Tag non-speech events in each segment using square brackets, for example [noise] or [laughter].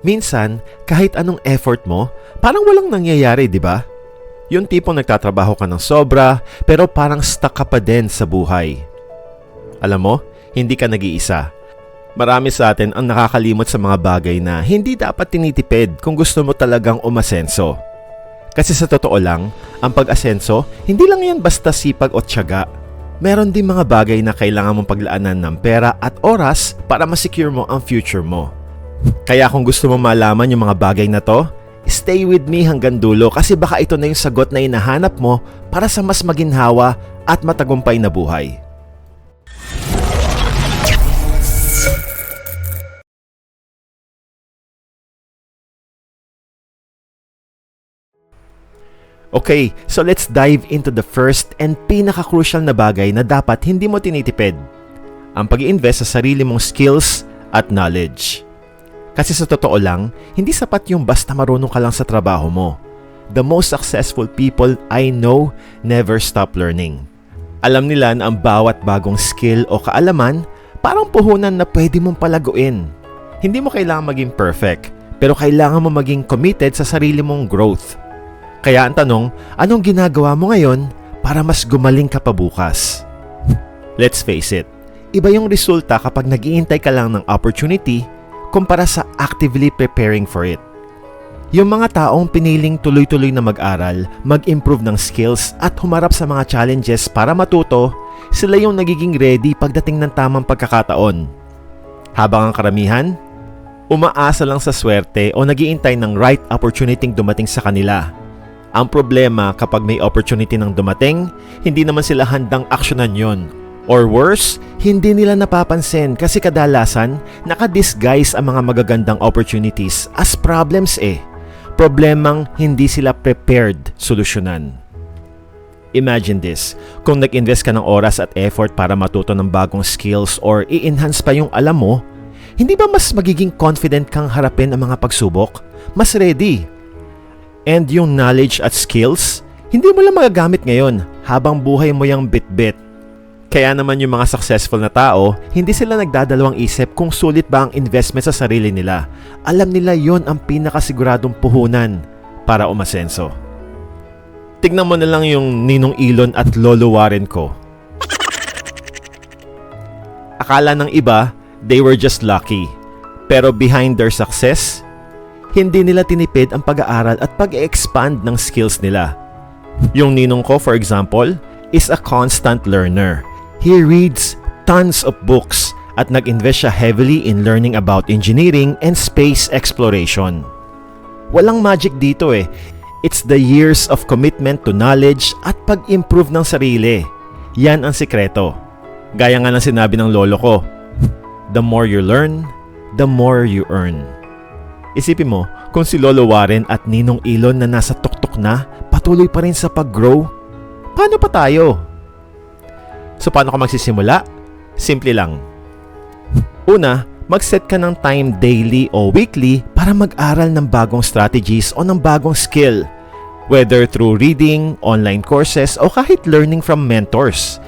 Minsan, kahit anong effort mo, parang walang nangyayari, di ba? Yung tipong nagtatrabaho ka ng sobra, pero parang stuck ka pa din sa buhay. Alam mo, hindi ka nag-iisa. Marami sa atin ang nakakalimot sa mga bagay na hindi dapat tinitipid kung gusto mo talagang umasenso. Kasi sa totoo lang, ang pag-asenso, hindi lang yan basta sipag o tiyaga. Meron din mga bagay na kailangan mong paglaanan ng pera at oras para masecure mo ang future mo. Kaya kung gusto mo malaman yung mga bagay na to, stay with me hanggang dulo kasi baka ito na yung sagot na hinahanap mo para sa mas maginhawa at matagumpay na buhay. Okay, so let's dive into the first and pinaka-crucial na bagay na dapat hindi mo tinitipid. Ang pag invest sa sarili mong skills at knowledge. Kasi sa totoo lang, hindi sapat yung basta marunong ka lang sa trabaho mo. The most successful people I know never stop learning. Alam nila na ang bawat bagong skill o kaalaman parang puhunan na pwede mong palaguin. Hindi mo kailangan maging perfect, pero kailangan mo maging committed sa sarili mong growth. Kaya ang tanong, anong ginagawa mo ngayon para mas gumaling ka pa bukas? Let's face it, iba yung resulta kapag nagiintay ka lang ng opportunity kumpara sa actively preparing for it. Yung mga taong piniling tuloy-tuloy na mag-aral, mag-improve ng skills at humarap sa mga challenges para matuto, sila yung nagiging ready pagdating ng tamang pagkakataon. Habang ang karamihan, umaasa lang sa swerte o nagiintay ng right opportunity dumating sa kanila. Ang problema kapag may opportunity nang dumating, hindi naman sila handang aksyonan yon. Or worse, hindi nila napapansin kasi kadalasan nakadisguise ang mga magagandang opportunities as problems eh. Problemang hindi sila prepared solusyonan. Imagine this, kung nag-invest ka ng oras at effort para matuto ng bagong skills or i-enhance pa yung alam mo, hindi ba mas magiging confident kang harapin ang mga pagsubok? Mas ready? And yung knowledge at skills, hindi mo lang magagamit ngayon habang buhay mo yung bit-bit. Kaya naman yung mga successful na tao, hindi sila nagdadalawang isip kung sulit ba ang investment sa sarili nila. Alam nila yon ang pinakasiguradong puhunan para umasenso. Tignan mo na lang yung Ninong Elon at Lolo Warren ko. Akala ng iba, they were just lucky. Pero behind their success, hindi nila tinipid ang pag-aaral at pag-expand ng skills nila. Yung ninong ko, for example, is a constant learner. He reads tons of books at nag-invest siya heavily in learning about engineering and space exploration. Walang magic dito eh. It's the years of commitment to knowledge at pag-improve ng sarili. Yan ang sikreto. Gaya nga ng sinabi ng lolo ko, the more you learn, the more you earn. Isipin mo, kung si Lolo Warren at Ninong Elon na nasa tuktok na, patuloy pa rin sa pag-grow, paano pa tayo? So paano ka magsisimula? Simple lang. Una, mag-set ka ng time daily o weekly para mag-aral ng bagong strategies o ng bagong skill. Whether through reading, online courses, o kahit learning from mentors.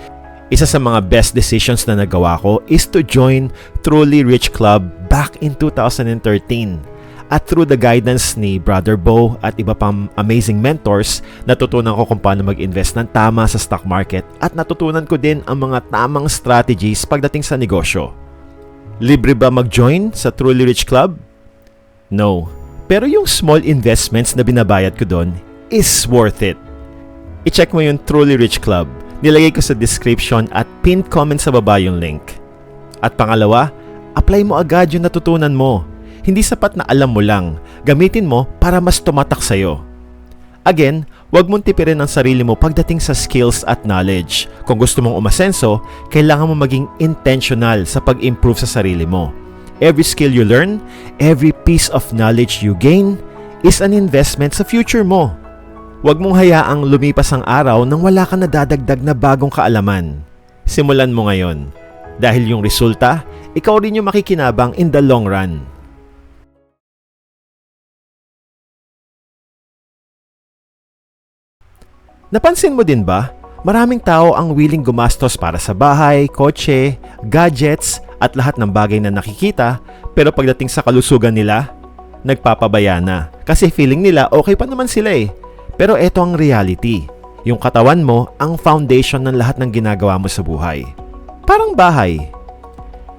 Isa sa mga best decisions na nagawa ko is to join Truly Rich Club back in 2013 at through the guidance ni Brother Bo at iba pang amazing mentors, natutunan ko kung paano mag-invest ng tama sa stock market at natutunan ko din ang mga tamang strategies pagdating sa negosyo. Libre ba mag-join sa Truly Rich Club? No. Pero yung small investments na binabayad ko doon is worth it. I-check mo yung Truly Rich Club. Nilagay ko sa description at pinned comment sa baba yung link. At pangalawa, apply mo agad yung natutunan mo hindi sapat na alam mo lang. Gamitin mo para mas tumatak sa'yo. Again, huwag mong tipirin ang sarili mo pagdating sa skills at knowledge. Kung gusto mong umasenso, kailangan mo maging intentional sa pag-improve sa sarili mo. Every skill you learn, every piece of knowledge you gain, is an investment sa future mo. Huwag mong hayaang lumipas ang araw nang wala ka nadadagdag na bagong kaalaman. Simulan mo ngayon. Dahil yung resulta, ikaw rin yung makikinabang in the long run. Napansin mo din ba? Maraming tao ang willing gumastos para sa bahay, kotse, gadgets, at lahat ng bagay na nakikita, pero pagdating sa kalusugan nila, nagpapabaya na kasi feeling nila okay pa naman sila eh. Pero eto ang reality. Yung katawan mo ang foundation ng lahat ng ginagawa mo sa buhay. Parang bahay.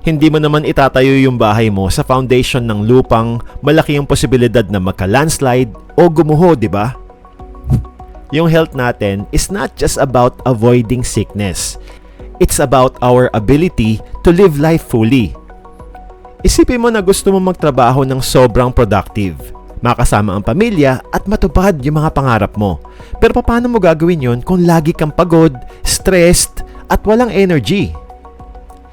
Hindi mo naman itatayo yung bahay mo sa foundation ng lupang malaki yung posibilidad na magka-landslide o gumuho, di ba? Yung health natin is not just about avoiding sickness. It's about our ability to live life fully. Isipin mo na gusto mo magtrabaho ng sobrang productive, makasama ang pamilya at matupad yung mga pangarap mo. Pero paano mo gagawin yon kung lagi kang pagod, stressed, at walang energy?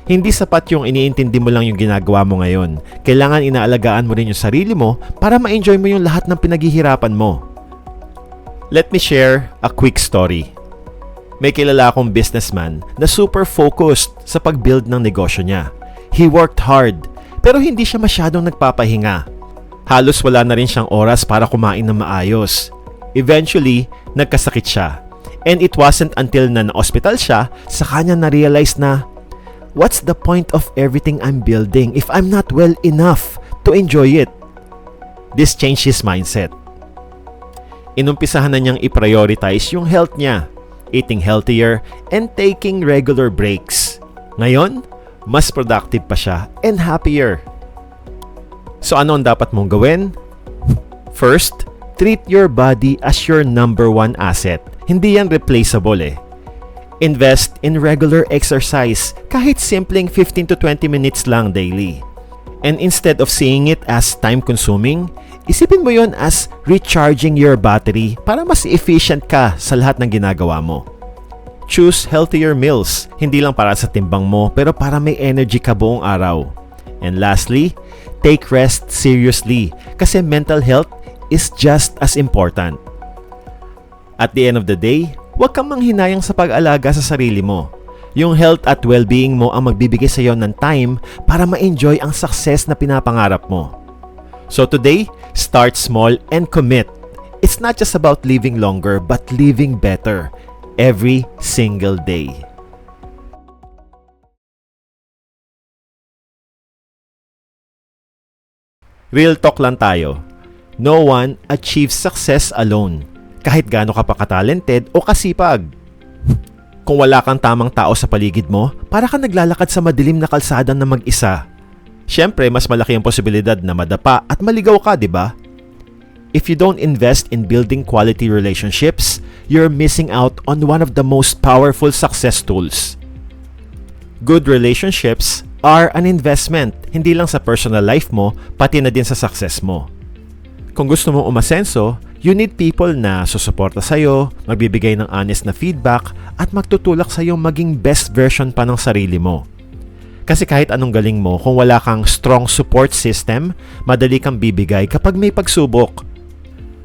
Hindi sapat yung iniintindi mo lang yung ginagawa mo ngayon. Kailangan inaalagaan mo rin yung sarili mo para ma-enjoy mo yung lahat ng pinaghihirapan mo. Let me share a quick story. May kilala akong businessman na super focused sa pag-build ng negosyo niya. He worked hard, pero hindi siya masyadong nagpapahinga. Halos wala na rin siyang oras para kumain ng maayos. Eventually, nagkasakit siya. And it wasn't until na na-hospital siya, sa kanya na-realize na, What's the point of everything I'm building if I'm not well enough to enjoy it? This changed his mindset inumpisahan na niyang i-prioritize yung health niya, eating healthier, and taking regular breaks. Ngayon, mas productive pa siya and happier. So ano ang dapat mong gawin? First, treat your body as your number one asset. Hindi yan replaceable eh. Invest in regular exercise kahit simpleng 15 to 20 minutes lang daily. And instead of seeing it as time-consuming, isipin mo yon as recharging your battery para mas efficient ka sa lahat ng ginagawa mo. Choose healthier meals, hindi lang para sa timbang mo pero para may energy ka buong araw. And lastly, take rest seriously kasi mental health is just as important. At the end of the day, huwag kang manghinayang sa pag-alaga sa sarili mo yung health at well-being mo ang magbibigay sa iyo ng time para ma-enjoy ang success na pinapangarap mo. So today, start small and commit. It's not just about living longer but living better every single day. Real talk lang tayo. No one achieves success alone. Kahit gaano ka pa katalented o kasipag. Kung wala kang tamang tao sa paligid mo, para ka naglalakad sa madilim na kalsada na mag-isa. Siyempre, mas malaki ang posibilidad na madapa at maligaw ka, di ba? If you don't invest in building quality relationships, you're missing out on one of the most powerful success tools. Good relationships are an investment, hindi lang sa personal life mo, pati na din sa success mo. Kung gusto mong umasenso, You need people na susuporta sa'yo, magbibigay ng honest na feedback, at magtutulak sa'yo maging best version pa ng sarili mo. Kasi kahit anong galing mo, kung wala kang strong support system, madali kang bibigay kapag may pagsubok.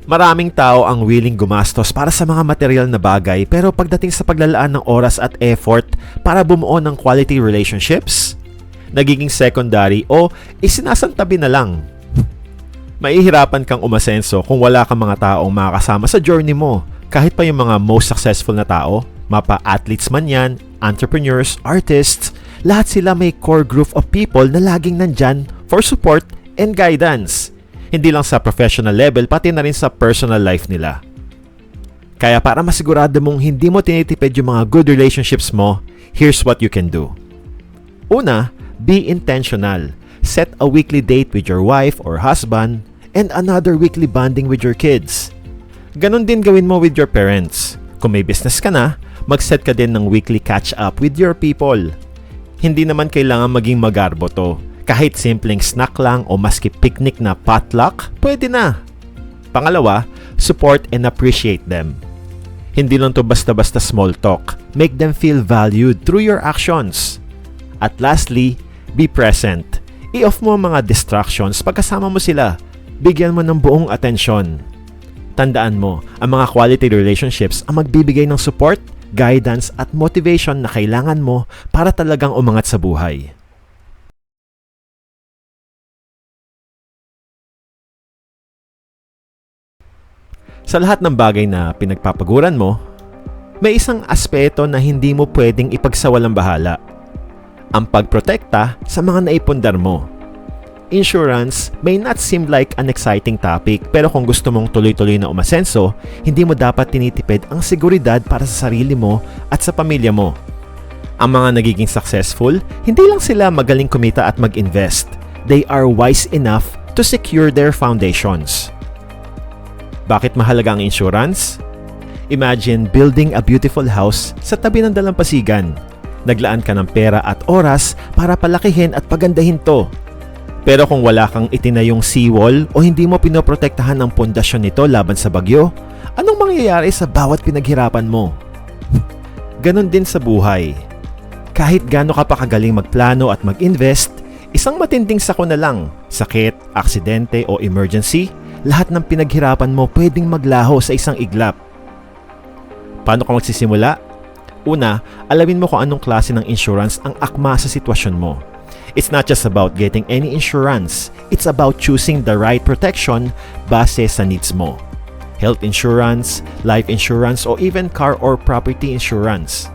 Maraming tao ang willing gumastos para sa mga material na bagay pero pagdating sa paglalaan ng oras at effort para bumuo ng quality relationships, nagiging secondary o isinasantabi na lang Maihirapan kang umasenso kung wala kang mga taong makakasama sa journey mo. Kahit pa yung mga most successful na tao, mapa athletes man yan, entrepreneurs, artists, lahat sila may core group of people na laging nandyan for support and guidance. Hindi lang sa professional level, pati na rin sa personal life nila. Kaya para masigurado mong hindi mo tinitipid yung mga good relationships mo, here's what you can do. Una, be intentional set a weekly date with your wife or husband, and another weekly bonding with your kids. Ganon din gawin mo with your parents. Kung may business ka na, mag-set ka din ng weekly catch-up with your people. Hindi naman kailangan maging magarbo to. Kahit simpleng snack lang o maski picnic na potluck, pwede na. Pangalawa, support and appreciate them. Hindi lang to basta-basta small talk. Make them feel valued through your actions. At lastly, be present i-off mo ang mga distractions pagkasama mo sila. Bigyan mo ng buong atensyon. Tandaan mo, ang mga quality relationships ang magbibigay ng support, guidance at motivation na kailangan mo para talagang umangat sa buhay. Sa lahat ng bagay na pinagpapaguran mo, may isang aspeto na hindi mo pwedeng ipagsawalang bahala – ang pagprotekta sa mga naipundar mo. Insurance may not seem like an exciting topic pero kung gusto mong tuloy-tuloy na umasenso, hindi mo dapat tinitipid ang seguridad para sa sarili mo at sa pamilya mo. Ang mga nagiging successful, hindi lang sila magaling kumita at mag-invest. They are wise enough to secure their foundations. Bakit mahalaga ang insurance? Imagine building a beautiful house sa tabi ng dalampasigan. Naglaan ka ng pera at oras para palakihin at pagandahin to. Pero kung wala kang itinayong seawall o hindi mo pinoprotektahan ang pundasyon nito laban sa bagyo, anong mangyayari sa bawat pinaghirapan mo? [laughs] Ganon din sa buhay. Kahit gaano ka pa kagaling magplano at mag-invest, isang matinding sako na lang, sakit, aksidente o emergency, lahat ng pinaghirapan mo pwedeng maglaho sa isang iglap. Paano ka magsisimula? Una, alamin mo kung anong klase ng insurance ang akma sa sitwasyon mo. It's not just about getting any insurance. It's about choosing the right protection base sa needs mo. Health insurance, life insurance, o even car or property insurance.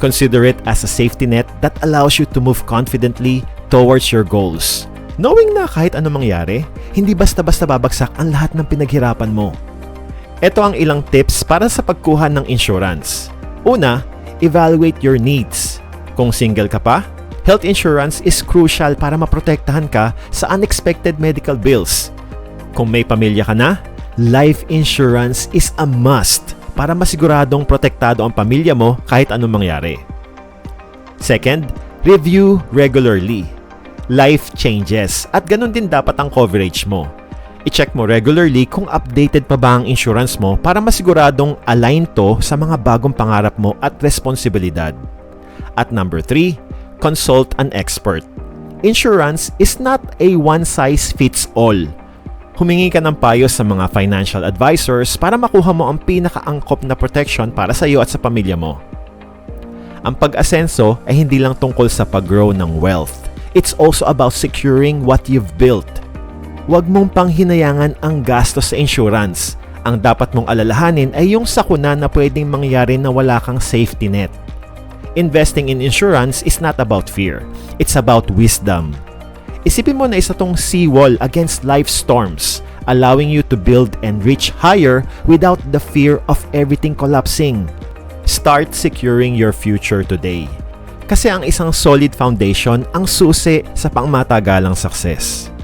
Consider it as a safety net that allows you to move confidently towards your goals. Knowing na kahit ano mangyari, hindi basta-basta babagsak ang lahat ng pinaghirapan mo. Ito ang ilang tips para sa pagkuha ng insurance. Una, evaluate your needs. Kung single ka pa, health insurance is crucial para maprotektahan ka sa unexpected medical bills. Kung may pamilya ka na, life insurance is a must para masiguradong protektado ang pamilya mo kahit anong mangyari. Second, review regularly. Life changes at ganun din dapat ang coverage mo. I-check mo regularly kung updated pa ba ang insurance mo para masiguradong align to sa mga bagong pangarap mo at responsibilidad. At number 3, consult an expert. Insurance is not a one-size-fits-all. Humingi ka ng payo sa mga financial advisors para makuha mo ang pinakaangkop na protection para sa iyo at sa pamilya mo. Ang pag-asenso ay hindi lang tungkol sa pag-grow ng wealth. It's also about securing what you've built. Huwag mong panghinayangan ang gastos sa insurance. Ang dapat mong alalahanin ay yung sakuna na pwedeng mangyari na wala kang safety net. Investing in insurance is not about fear. It's about wisdom. Isipin mo na isa tong seawall against life storms, allowing you to build and reach higher without the fear of everything collapsing. Start securing your future today. Kasi ang isang solid foundation ang susi sa pangmatagalang success.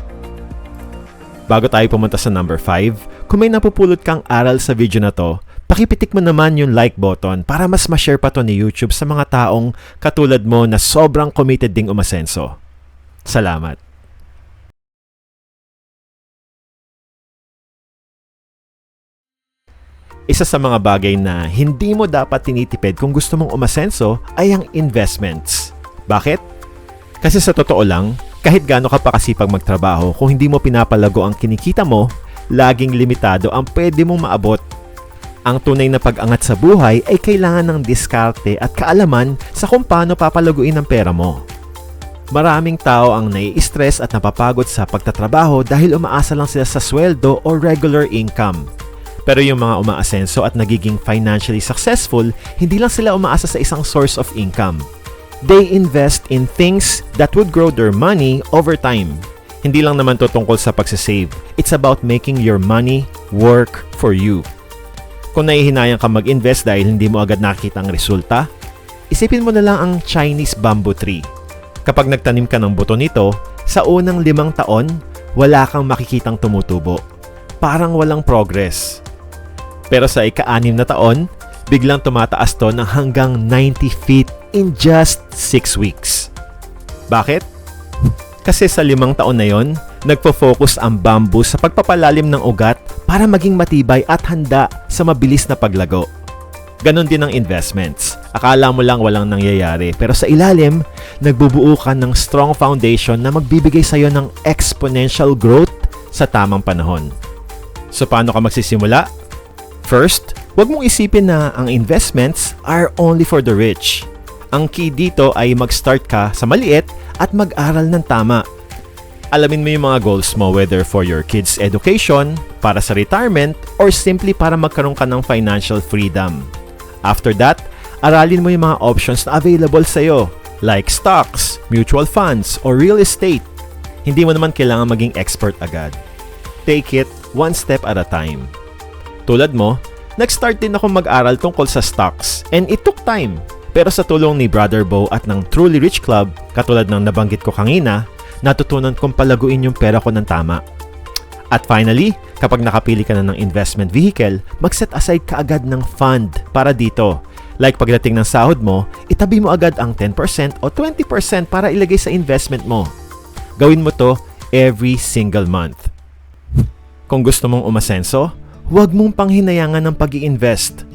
Bago tayo pumunta sa number 5, kung may napupulot kang aral sa video na to, pakipitik mo naman yung like button para mas ma-share pa to ni YouTube sa mga taong katulad mo na sobrang committed ding umasenso. Salamat. Isa sa mga bagay na hindi mo dapat tinitipid kung gusto mong umasenso ay ang investments. Bakit? Kasi sa totoo lang, kahit gaano ka pa kasipag magtrabaho, kung hindi mo pinapalago ang kinikita mo, laging limitado ang pwede mong maabot. Ang tunay na pag-angat sa buhay ay kailangan ng diskarte at kaalaman sa kung paano papalaguin ang pera mo. Maraming tao ang nai-stress at napapagod sa pagtatrabaho dahil umaasa lang sila sa sweldo o regular income. Pero yung mga umaasenso at nagiging financially successful, hindi lang sila umaasa sa isang source of income. They invest in things that would grow their money over time. Hindi lang naman to tungkol sa pagsasave. It's about making your money work for you. Kung nahihinayang ka mag-invest dahil hindi mo agad nakikita ang resulta, isipin mo na lang ang Chinese bamboo tree. Kapag nagtanim ka ng buto nito, sa unang limang taon, wala kang makikitang tumutubo. Parang walang progress. Pero sa ika-anim na taon, biglang tumataas to ng hanggang 90 feet in just 6 weeks. Bakit? Kasi sa limang taon na yon, nagpo-focus ang bamboo sa pagpapalalim ng ugat para maging matibay at handa sa mabilis na paglago. Ganon din ang investments. Akala mo lang walang nangyayari pero sa ilalim, nagbubuo ka ng strong foundation na magbibigay sa'yo ng exponential growth sa tamang panahon. So paano ka magsisimula? First, huwag mong isipin na ang investments are only for the rich. Ang key dito ay mag-start ka sa maliit at mag-aral ng tama. Alamin mo yung mga goals mo whether for your kids' education, para sa retirement, or simply para magkaroon ka ng financial freedom. After that, aralin mo yung mga options na available sa'yo like stocks, mutual funds, or real estate. Hindi mo naman kailangan maging expert agad. Take it one step at a time. Tulad mo, nag-start din ako mag-aral tungkol sa stocks and it took time. Pero sa tulong ni Brother Bo at ng Truly Rich Club, katulad ng nabanggit ko kanina, natutunan kong palaguin yung pera ko ng tama. At finally, kapag nakapili ka na ng investment vehicle, mag-set aside ka agad ng fund para dito. Like pagdating ng sahod mo, itabi mo agad ang 10% o 20% para ilagay sa investment mo. Gawin mo to every single month. Kung gusto mong umasenso, huwag mong panghinayangan ng pag invest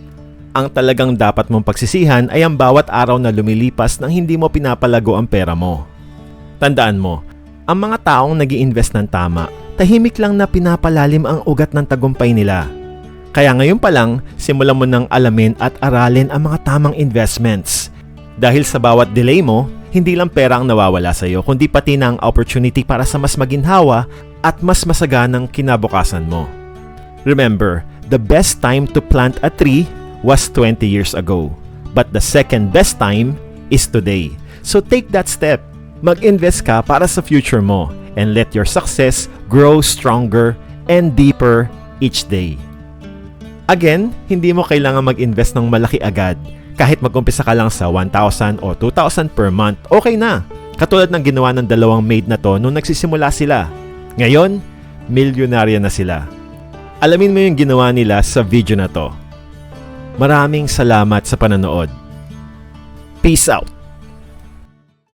Ang talagang dapat mong pagsisihan ay ang bawat araw na lumilipas nang hindi mo pinapalago ang pera mo. Tandaan mo, ang mga taong nag invest ng tama, tahimik lang na pinapalalim ang ugat ng tagumpay nila. Kaya ngayon pa lang, simulan mo nang alamin at aralin ang mga tamang investments. Dahil sa bawat delay mo, hindi lang pera ang nawawala sa iyo, kundi pati na ang opportunity para sa mas maginhawa at mas masaganang kinabukasan mo. Remember, the best time to plant a tree was 20 years ago. But the second best time is today. So take that step. Mag-invest ka para sa future mo and let your success grow stronger and deeper each day. Again, hindi mo kailangan mag-invest ng malaki agad. Kahit mag-umpisa ka lang sa 1,000 o 2,000 per month, okay na. Katulad ng ginawa ng dalawang maid na to nung nagsisimula sila. Ngayon, milyonarya na sila. Alamin mo yung ginawa nila sa video na to. Maraming salamat sa panonood. Peace out!